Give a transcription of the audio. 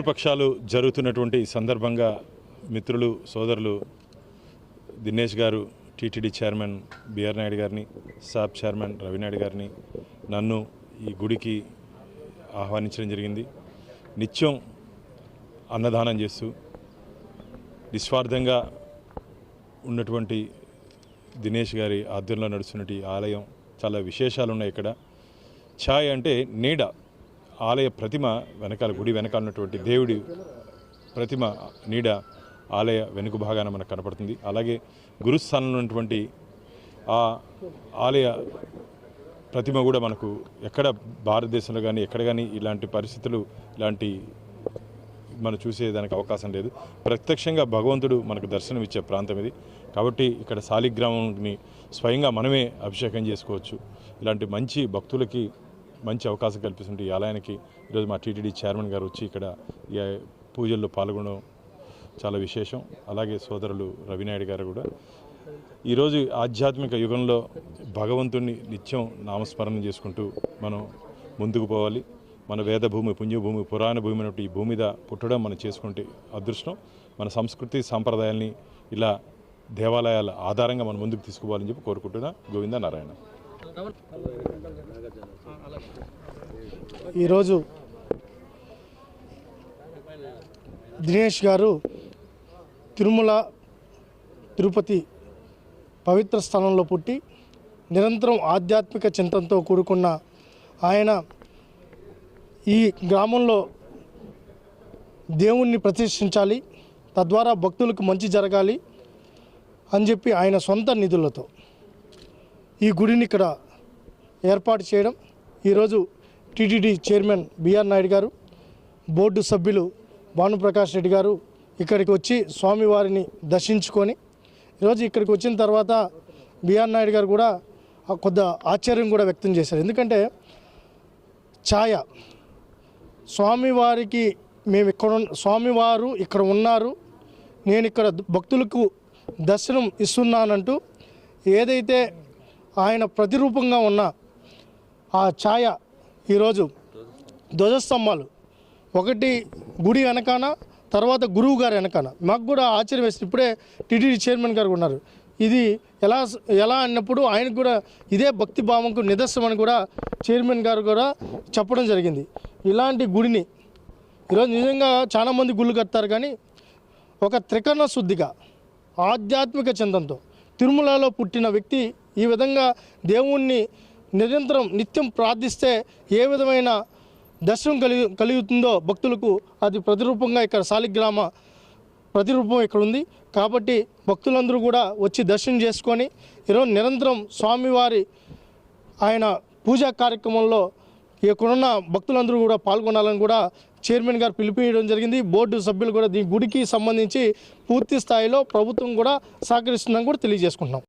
మిత్రపక్షాలు జరుగుతున్నటువంటి సందర్భంగా మిత్రులు సోదరులు దినేష్ గారు టీటీడీ చైర్మన్ బిఆర్ నాయుడు గారిని సాబ్ చైర్మన్ రవినాయుడు గారిని నన్ను ఈ గుడికి ఆహ్వానించడం జరిగింది. నిత్యం అన్నదానం చేస్తూ నిస్వార్థంగా ఉన్నటువంటి దినేష్ గారి ఆధ్వర్యంలో నడుస్తున్నటువంటి ఆలయం చాలా విశేషాలు ఉన్నాయి ఇక్కడ. ఛాయ్ అంటే నీడ. ఆలయ ప్రతిమ వెనకాల గుడి వెనకాల ఉన్నటువంటి దేవుడి ప్రతిమ నీడ ఆలయ వెనుక భాగాన మనకు కనపడుతుంది. అలాగే గురుస్థానంలో ఉన్నటువంటి ఆ ఆలయ ప్రతిమ కూడా మనకు ఎక్కడ భారతదేశంలో కానీ ఎక్కడ కానీ ఇలాంటి పరిస్థితులు ఇలాంటి మనం చూసేదానికి అవకాశం లేదు. ప్రత్యక్షంగా భగవంతుడు మనకు దర్శనం ఇచ్చే ప్రాంతం ఇది. కాబట్టి ఇక్కడ శాలిగ్రామంని స్వయంగా మనమే అభిషేకం చేసుకోవచ్చు. ఇలాంటి మంచి భక్తులకి మంచి అవకాశం కల్పిస్తుంటే ఈ ఆలయానికి ఈరోజు మా టీటీడీ చైర్మన్ గారు వచ్చి ఇక్కడ ఈ పూజల్లో పాల్గొనడం చాలా విశేషం. అలాగే సోదరులు రవినాయుడు గారు కూడా. ఈరోజు ఆధ్యాత్మిక యుగంలో భగవంతుణ్ణి నిత్యం నామస్మరణం చేసుకుంటూ మనం ముందుకు పోవాలి. మన వేద భూమి పుణ్యభూమి పురాణ భూమి అన్నట్టు ఈ భూమి మీద పుట్టడం మనం చేసుకుంటే అదృష్టం. మన సంస్కృతి సాంప్రదాయాల్ని ఇలా దేవాలయాల ఆధారంగా మనం ముందుకు తీసుకోవాలని చెప్పి కోరుకుంటున్నా. గోవింద నారాయణ ఈరోజు దినేష్ గారు తిరుమల తిరుపతి పవిత్ర స్థలంలో పుట్టి నిరంతరం ఆధ్యాత్మిక చింతనతో కూడుకున్న ఆయన ఈ గ్రామంలో దేవుణ్ణి ప్రతిష్ఠించాలి తద్వారా భక్తులకు మంచి జరగాలి అని చెప్పి ఆయన సొంత నిధులతో ఈ గుడిని ఇక్కడ ఏర్పాటు చేయడం. ఈరోజు టీటీడీ చైర్మన్ బిఆర్ నాయుడు గారు బోర్డు సభ్యులు భానుప్రకాష్ రెడ్డి గారు ఇక్కడికి వచ్చి స్వామివారిని దర్శించుకొని ఈరోజు ఇక్కడికి వచ్చిన తర్వాత బిఆర్ నాయుడు గారు కూడా ఆ కొద్ది ఆశ్చర్యం కూడా వ్యక్తం చేశారు. ఎందుకంటే ఛాయ స్వామివారికి మేము ఇక్కడ ఉన్న- స్వామివారు ఇక్కడ ఉన్నారు నేను ఇక్కడ భక్తులకు దర్శనం ఇస్తున్నానంటూ ఏదైతే ఆయన ప్రతిరూపంగా ఉన్న ఆ ఛాయ ఈరోజు ధ్వజస్తంభాలు. ఒకటి గుడి వెనకాన తర్వాత గురువు గారు వెనకాన. మాకు కూడా ఆశ్చర్యం వేసింది. ఇప్పుడే టీటీడీ చైర్మన్ గారు ఉన్నారు. ఇది ఎలా ఎలా అన్నప్పుడు ఆయనకు కూడా ఇదే భక్తి భావంకు నిదర్శనం అని కూడా చైర్మన్ గారు కూడా చెప్పడం జరిగింది. ఇలాంటి గుడిని ఈరోజు నిజంగా చాలామంది గుళ్ళు కడతారు కానీ ఒక త్రికరణ శుద్ధిగా ఆధ్యాత్మిక చింతనతో తిరుమలలో పుట్టిన వ్యక్తి ఈ విధంగా దేవుణ్ణి నిరంతరం నిత్యం ప్రార్థిస్తే ఏ విధమైన దర్శనం కలిగి కలుగుతుందో భక్తులకు అది ప్రతిరూపంగా ఇక్కడ సాలిగ్రామ ప్రతిరూపం ఇక్కడ ఉంది. కాబట్టి భక్తులందరూ కూడా వచ్చి దర్శనం చేసుకొని ఈరోజు నిరంతరం స్వామివారి ఆయన పూజా కార్యక్రమంలో ఇక్కడున్న భక్తులందరూ కూడా పాల్గొనాలని కూడా చైర్మన్ గారు పిలిపించడం జరిగింది. బోర్డు సభ్యులు కూడా దీని గుడికి సంబంధించి పూర్తి స్థాయిలో ప్రభుత్వం కూడా సహకరిస్తుందని కూడా తెలియజేసుకుంటున్నాం.